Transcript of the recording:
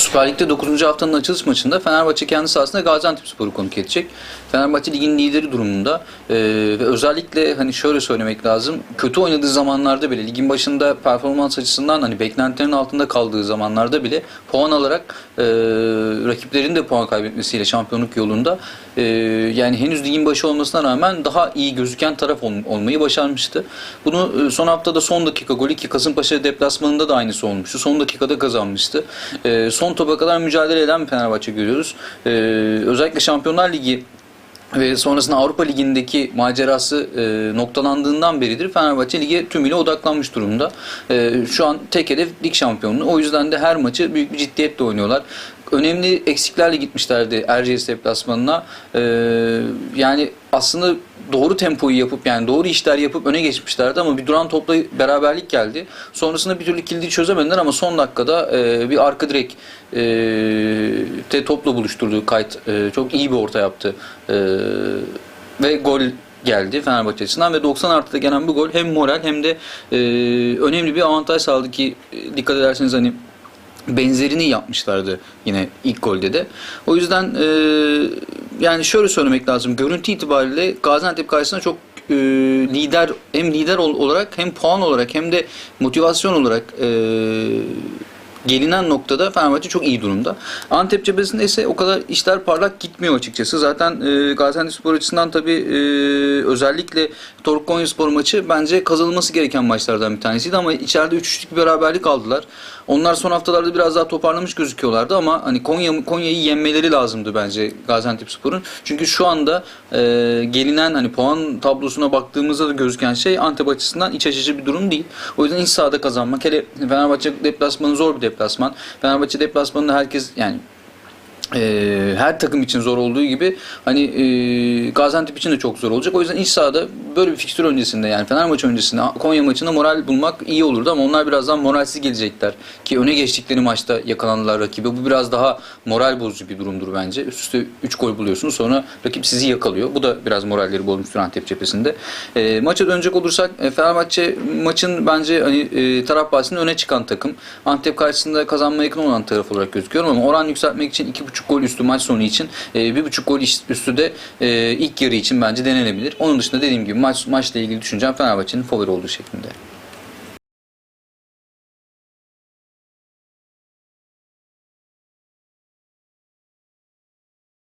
Süper Lig'de 9. haftanın açılış maçında Fenerbahçe kendi sahasında Gaziantepspor'u konuk edecek. Fenerbahçe ligin lideri durumunda Ee, ve özellikle hani şöyle söylemek lazım. Kötü oynadığı zamanlarda bile ligin başında performans açısından hani beklentilerin altında kaldığı zamanlarda bile puan alarak e, rakiplerin de puan kaybetmesiyle şampiyonluk yolunda e, yani henüz ligin başı olmasına rağmen daha iyi gözüken taraf ol- olmayı başarmıştı. Bunu e, son haftada son dakika golü ki Kasımpaşa deplasmanında da aynısı olmuştu. Son dakikada kazanmıştı. E, son topa kadar mücadele eden bir Fenerbahçe görüyoruz. E, özellikle Şampiyonlar Ligi ve sonrasında Avrupa Ligi'ndeki macerası e, noktalandığından beridir Fenerbahçe lige tümüyle odaklanmış durumda. E, şu an tek hedef lig şampiyonluğu. O yüzden de her maçı büyük bir ciddiyetle oynuyorlar. Önemli eksiklerle gitmişlerdi Erciyes deplasmanına. E, yani aslında doğru tempoyu yapıp yani doğru işler yapıp öne geçmişlerdi ama bir duran topla beraberlik geldi. Sonrasında bir türlü kilidi çözemediler ama son dakikada e, bir arka direk e, te topla buluşturduğu kayıt e, çok iyi bir orta yaptı. E, ve gol geldi Fenerbahçe açısından ve 90 artıda gelen bu gol hem moral hem de e, önemli bir avantaj sağladı ki e, dikkat ederseniz hani benzerini yapmışlardı yine ilk golde de. O yüzden e, yani şöyle söylemek lazım. Görüntü itibariyle Gaziantep karşısında çok e, lider hem lider ol- olarak hem puan olarak hem de motivasyon olarak e, gelinen noktada Fenerbahçe çok iyi durumda. Antep cephesinde ise o kadar işler parlak gitmiyor açıkçası. Zaten e, Gaziantepspor açısından tabii e, özellikle Tork Konyaspor maçı bence kazanılması gereken maçlardan bir tanesiydi ama içeride 3-3'lük bir beraberlik aldılar. Onlar son haftalarda biraz daha toparlamış gözüküyorlardı ama hani Konya Konya'yı yenmeleri lazımdı bence Gaziantepspor'un. Çünkü şu anda e, gelinen hani puan tablosuna baktığımızda da gözüken şey Antep açısından iç açıcı bir durum değil. O yüzden iç sahada kazanmak hele Fenerbahçe deplasmanı zor bir deplasman. Fenerbahçe deplasmanında herkes yani e, her takım için zor olduğu gibi hani e, Gaziantep için de çok zor olacak. O yüzden iç sahada böyle bir fikstür öncesinde yani Fener maçı öncesinde Konya maçında moral bulmak iyi olurdu ama onlar birazdan moralsiz gelecekler. Ki öne geçtikleri maçta yakalandılar rakibi. Bu biraz daha moral bozucu bir durumdur bence. Üst üste 3 gol buluyorsunuz sonra rakip sizi yakalıyor. Bu da biraz moralleri bozmuştur Antep cephesinde. E, maça dönecek olursak e, Fenerbahçe maçın bence hani e, taraf bahsinde öne çıkan takım. Antep karşısında kazanmaya yakın olan taraf olarak gözüküyorum ama oran yükseltmek için 2.5 gol üstü maç sonu için e, 1.5 gol üstü de e, ilk yarı için bence denenebilir. Onun dışında dediğim gibi maç maçla ilgili düşüncem Fenerbahçe'nin favori olduğu şeklinde.